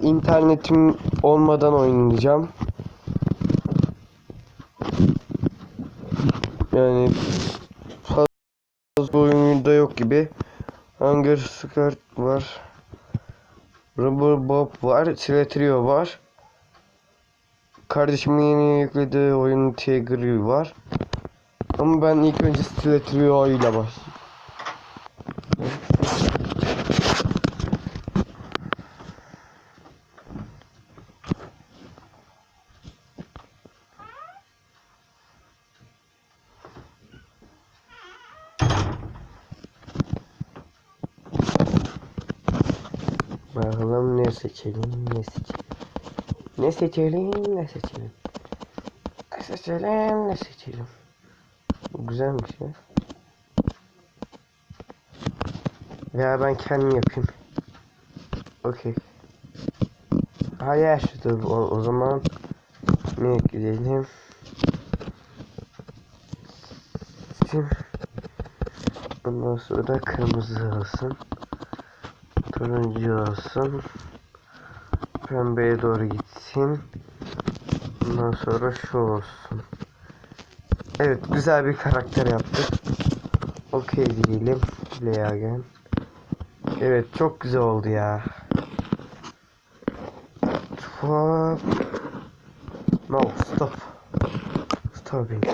internetim olmadan oynayacağım. Yani fazla oyunda yok gibi. Hunger Skirt var. Rubber Bob var. Trio var. Kardeşimin yeni yüklediği oyun Tigri var. Ama ben ilk önce Stile Trio ile başlayayım. Bakalım ne seçelim, ne seçelim. Ne seçelim, ne seçelim. Ne seçelim, ne seçelim. Bu güzelmiş ya. Veya ben kendim yapayım. Okey. Hayır, dur o, o zaman ne ekleyelim? Şimdi Ondan sonra kırmızı olsun. Turuncu olsun. Pembeye doğru gitsin. Ondan sonra şu olsun. Evet güzel bir karakter yaptık. Okey diyelim. Leagen. Evet çok güzel oldu ya. Stop. No stop. Stopping.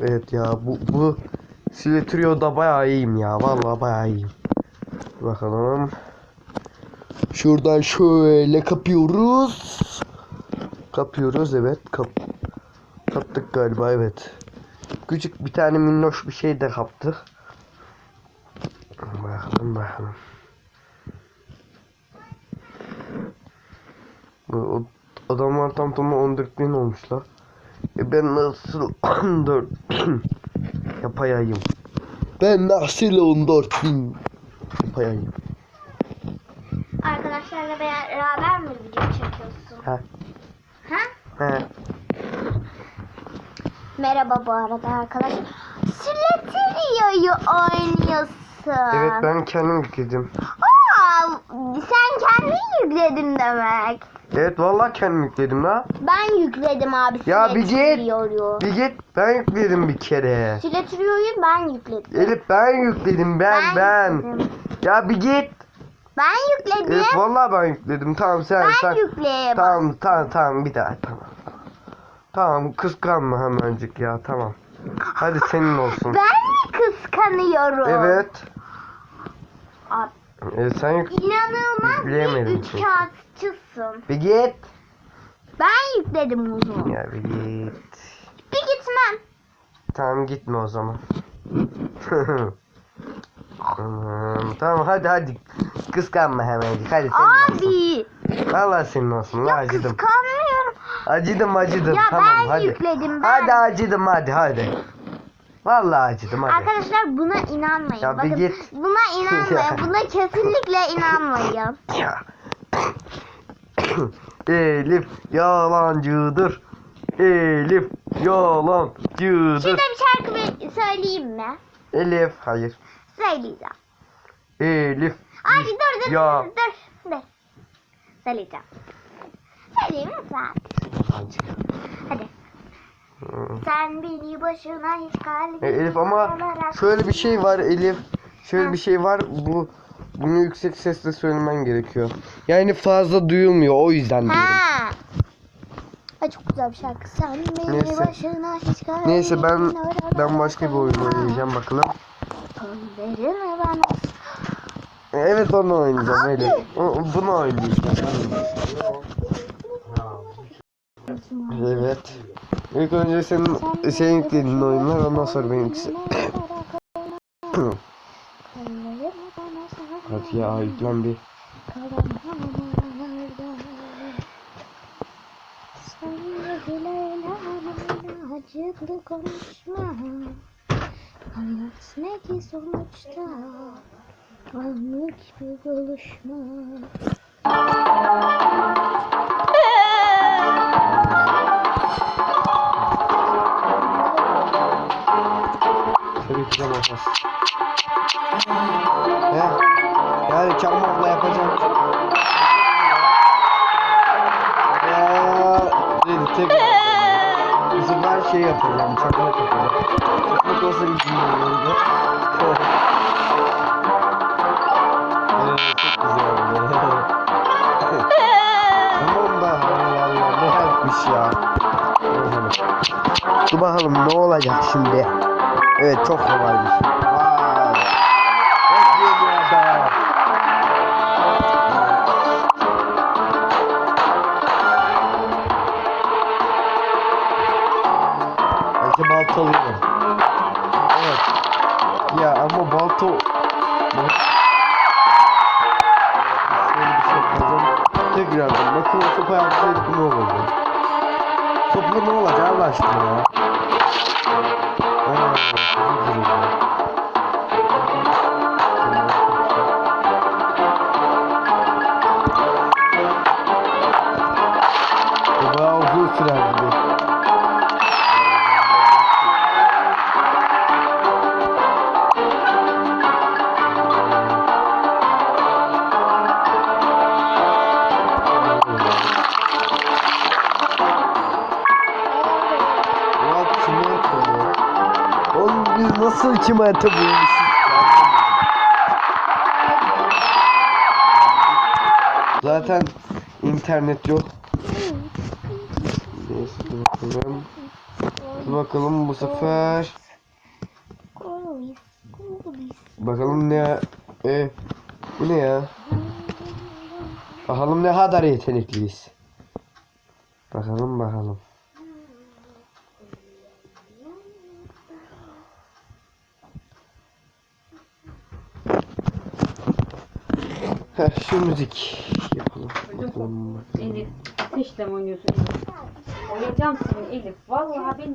Evet ya bu bu Sile Trio'da bayağı iyiyim ya. Vallahi bayağı iyiyim. Bakalım. Şuradan şöyle kapıyoruz. Kapıyoruz evet. Kap kaptık galiba evet. Küçük bir tane minnoş bir şey de kaptık. Bakalım bakalım. Bu adamlar tam tam 14 bin olmuşlar. Ben nasıl 14 yapayayım? Ben nasıl 14 bin yapayayım? Arkadaşlarla beraber mi video çekiyorsun? Ha? Ha? He. Merhaba bu arada arkadaşlar. Sületerio'yu oynuyorsun. Evet ben kendim yükledim. Aa, sen kendin yükledin demek. Evet vallahi kendim yükledim la. Ben yükledim abi Ya bir git. Bir git ben yükledim bir kere. Sületerio'yu ben yükledim. Elif ben yükledim ben ben. yükledim. Ya bir git. Ben yükledim. Evet vallahi ben yükledim. Tamam sen ben sen. yükledim. Tamam tamam tamam bir daha tamam. Tamam kıskanma hemencik ya tamam. Hadi senin olsun. Ben mi kıskanıyorum? Evet. Abi, E, sen yük inanılmaz bir Yükleyemedim çünkü. üçkağıtçısın. bir git. Ben yükledim onu. Ya bir git. Bir gitmem. Tamam gitme o zaman. tamam, tamam hadi hadi. Kıskanma hemencik hadi senin olsun. Abi. Vallahi senin olsun la Ya acıdım. kıskanmıyorum. Acıdım acıdım Ya tamam ben hadi. yükledim, ben. Hadi acıdım hadi hadi. Vallahi acıdım hadi. Arkadaşlar buna inanmayın. Ya bir Bakın git. buna inanmayın. buna kesinlikle inanmayın. Ya. Elif yalancıdır. Elif yalancıdır. Şurada bir şarkı bir söyleyeyim mi? Elif hayır. Söyleyeceğim. Elif Abi dur dur Ya. dur dur. dur. Söyleyeceğim. Söyleyeyim mi sen? Yalancı. Hadi. Sen beni başına hiç kalbine E, Elif ama şöyle bir şey var Elif. Şöyle Ha. bir şey var. Bu bunu yüksek sesle söylemen gerekiyor. Yani fazla duyulmuyor o yüzden diyorum. Ha. Ay çok güzel bir şarkı. Sen beni Neyse. başına hiç kalbine Neyse ben ben başka bir oyun oynayacağım bakalım. Kollarını bana E, Evet onu oynayacağım Elif. Bunu oynayacağım. Evet. İlk önce senin senin yüklediğin oyunlar ondan sonra benimkisi. Hadi ya yüklen bir. Acıklı konuşma. Hayat ne ki sonuçta Anlık bir buluşma Makas. He? Yani çakmakla yapacağım. Ya, dedi tek. Bu sefer şey yapacağım, çakmak yapacağım. Çakmak olsa izin olurdu. Evet, çok güzel oldu. Tamam da Allah Allah ne yapmış ya. Dur bakalım ne olacak şimdi. Evet çok kolaymış. Vay. İyi bir adam. Balta alıyorum. Evet. Ya ama balta... Şöyle bir şey yapacağım. Tekrardan bakın sopa yapsaydık ne olurdu? Sopa ne olacak Allah aşkına ya? Aa, nasıl çimento bulmuşuz? Zaten internet yok. Neyse bakalım. Dur bakalım bu sefer. Bakalım ne e, bu ne ya? Bakalım ne kadar yetenekliyiz. Bakalım bakalım. Heh, şu müzik yapalım. Bakalım. Elif ateşle mi oynuyorsun? Oyacağım seni Elif. Vallahi ben